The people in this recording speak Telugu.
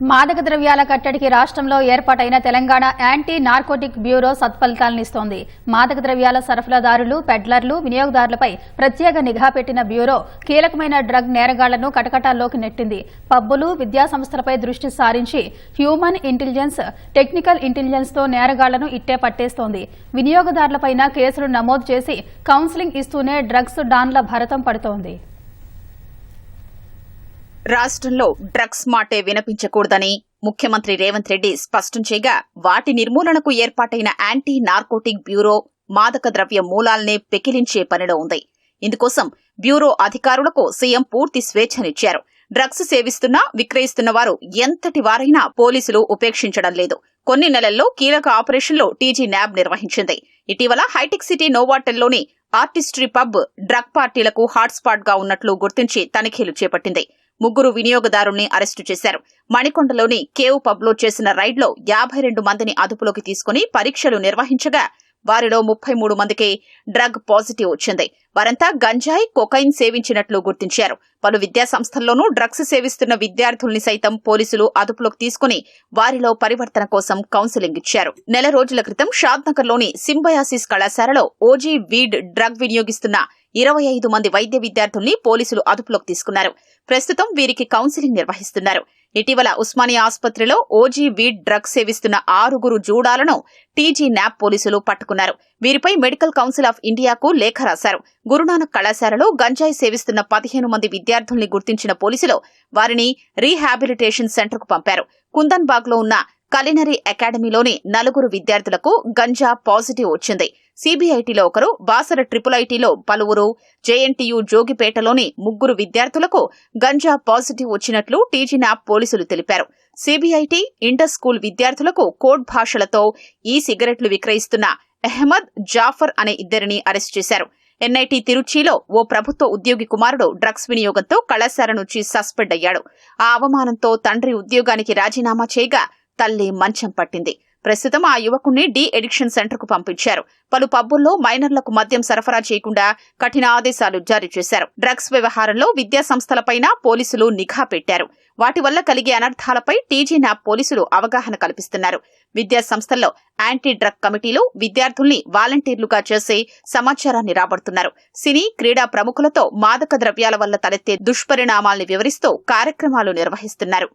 మాదక ద్రవ్యాల కట్టడికి రాష్ట్రంలో ఏర్పాటైన తెలంగాణ యాంటీ నార్కోటిక్ బ్యూరో సత్ఫలితాలనిస్తోంది మాదక ద్రవ్యాల సరఫరాదారులు పెడ్లర్లు వినియోగదారులపై ప్రత్యేక నిఘా పెట్టిన బ్యూరో కీలకమైన డ్రగ్ నేరగాళ్ళను కటకటాల్లోకి నెట్టింది. పబ్బులు విద్యా సంస్థలపై దృష్టి సారించి హ్యూమన్ ఇంటెలిజెన్స్ టెక్నికల్ ఇంటెలిజెన్స్తో నేరగాళ్ళను ఇట్టే పట్టేస్తోంది. వినియోగదారులపైన కేసులు నమోదు చేసి కౌన్సిలింగ్ ఇస్తూనే డ్రగ్స్ డాన్ల భరతం పడుతోంది. రాష్ట్రంలో డ్రగ్స్ మాటే వినిపించకూడదని ముఖ్యమంత్రి రేవంత్ రెడ్డి స్పష్టం చేయగా వాటి నిర్మూలనకు ఏర్పాటైన యాంటీ నార్కోటిక్ బ్యూరో మాదక ద్రవ్య మూలాల్నే పెకిలించే పనిలో ఉంది. ఇందుకోసం బ్యూరో అధికారులకు సీఎం పూర్తి స్వేచ్ఛనిచ్చారు. డ్రగ్స్ సేవిస్తున్నా విక్రయిస్తున్న వారు ఎంతటి వారైనా పోలీసులు ఉపేక్షించడం లేదు. కొన్ని నెలల్లో కీలక ఆపరేషన్లో టీజీ న్యాబ్ నిర్వహించింది. ఇటీవల హైటెక్ సిటీ నోవాటెల్లోని ఆర్టిస్ట్రీ పబ్ డ్రగ్ పార్టీలకు హాట్స్పాట్గా ఉన్నట్లు గుర్తించి తనిఖీలు చేపట్టింది. ముగ్గురు వినియోగదారుల్ని అరెస్టు చేశారు. మణికొండలోని కేవ్ పబ్లో చేసిన రైడ్లో యాభై రెండు మందిని అదుపులోకి తీసుకుని పరీక్షలు నిర్వహించగా వారిలో ముప్పై మూడు మందికి డ్రగ్ పాజిటివ్ వచ్చింది. వారంతా గంజాయి కొకైన్ సేవించినట్లు గుర్తించారు. పలు విద్యా సంస్థల్లోనూ డ్రగ్స్ సేవిస్తున్న విద్యార్థుల్ని సైతం పోలీసులు అదుపులోకి తీసుకుని వారిలో పరివర్తన కోసం కౌన్సిలింగ్ ఇచ్చారు. నెల రోజుల క్రితం షాద్నగర్లోని సింబయాసిస్ కళాశాలలో ఓజీ వీడ్ డ్రగ్ వినియోగిస్తున్న ఇరవై ఐదు మంది వైద్య విద్యార్థుల్ని పోలీసులు అదుపులోకి తీసుకున్నారు. ప్రస్తుతం వీరికి కౌన్సిలింగ్ నిర్వహిస్తున్నారు. ఇటీవల ఉస్మానియా ఆసుపత్రిలో ఓజీ వీడ్ డ్రగ్ సేవిస్తున్న ఆరుగురు జూడాలను టీజీ న్యాప్ పోలీసులు పట్టుకున్నారు. వీరిపై మెడికల్ కౌన్సిల్ ఆఫ్ ఇండియాకు లేఖ రాశారు. గురునానక్ కళాశాలలో గంజాయి సేవిస్తున్న పదిహేను మంది విద్యార్థుల్ని గుర్తించిన పోలీసులు వారిని రీహాబిలిటేషన్ సెంటర్కు పంపారు. కుందన్ బాగ్లో ఉన్న కలినరీ అకాడమీలోని నలుగురు విద్యార్థులకు గంజా పాజిటివ్ వచ్చింది. సిబిఐటిలో ఒకరు బాసర ట్రిపుల్ ఐటీలో పలువురు జేఎన్టీయు జోగిపేటలోని ముగ్గురు విద్యార్థులకు గంజా పాజిటివ్ వచ్చినట్లు టీజీనాప్ పోలీసులు తెలిపారు. సిబిఐటి ఇంటర్ స్కూల్ విద్యార్థులకు కోడ్ భాషలతో ఈ సిగరెట్లు విక్రయిస్తున్న అహ్మద్ జాఫర్ అనే ఇద్దరిని అరెస్ట్ చేశారు. ఎన్ఐటి తిరుచిలో ఓ ప్రభుత్వ ఉద్యోగి కుమారుడు డ్రగ్స్ వినియోగంతో కళాశాల నుంచి సస్పెండ్ అయ్యాడు ఆ అవమానంతో తండ్రి ఉద్యోగానికి రాజీనామా చేయగా తల్లి మంచం పట్టింది. ప్రస్తుతం ఆ యువకుణ్ణి డి ఎడిక్షన్ సెంటర్కు పంపించారు. పలు పబ్బుల్లో మైనర్లకు మద్యం సరఫరా చేయకుండా కఠిన ఆదేశాలు జారీ చేశారు. డ్రగ్స్ వ్యవహారంలో విద్యా సంస్థలపైన పోలీసులు నిఘా పెట్టారు. వాటి వల్ల కలిగే అనర్థాలపై టీజీ న్యాప్ పోలీసులు అవగాహన కల్పిస్తున్నారు. విద్యా సంస్థల్లో యాంటీ డ్రగ్ కమిటీలు విద్యార్థుల్ని వాలంటీర్లుగా చేసే సమాచారాన్ని రాబడుతున్నారు. సినీ క్రీడా ప్రముఖులతో మాదక ద్రవ్యాల వల్ల తలెత్తే దుష్పరిణామాల్ని వివరిస్తూ కార్యక్రమాలు నిర్వహిస్తున్నారు.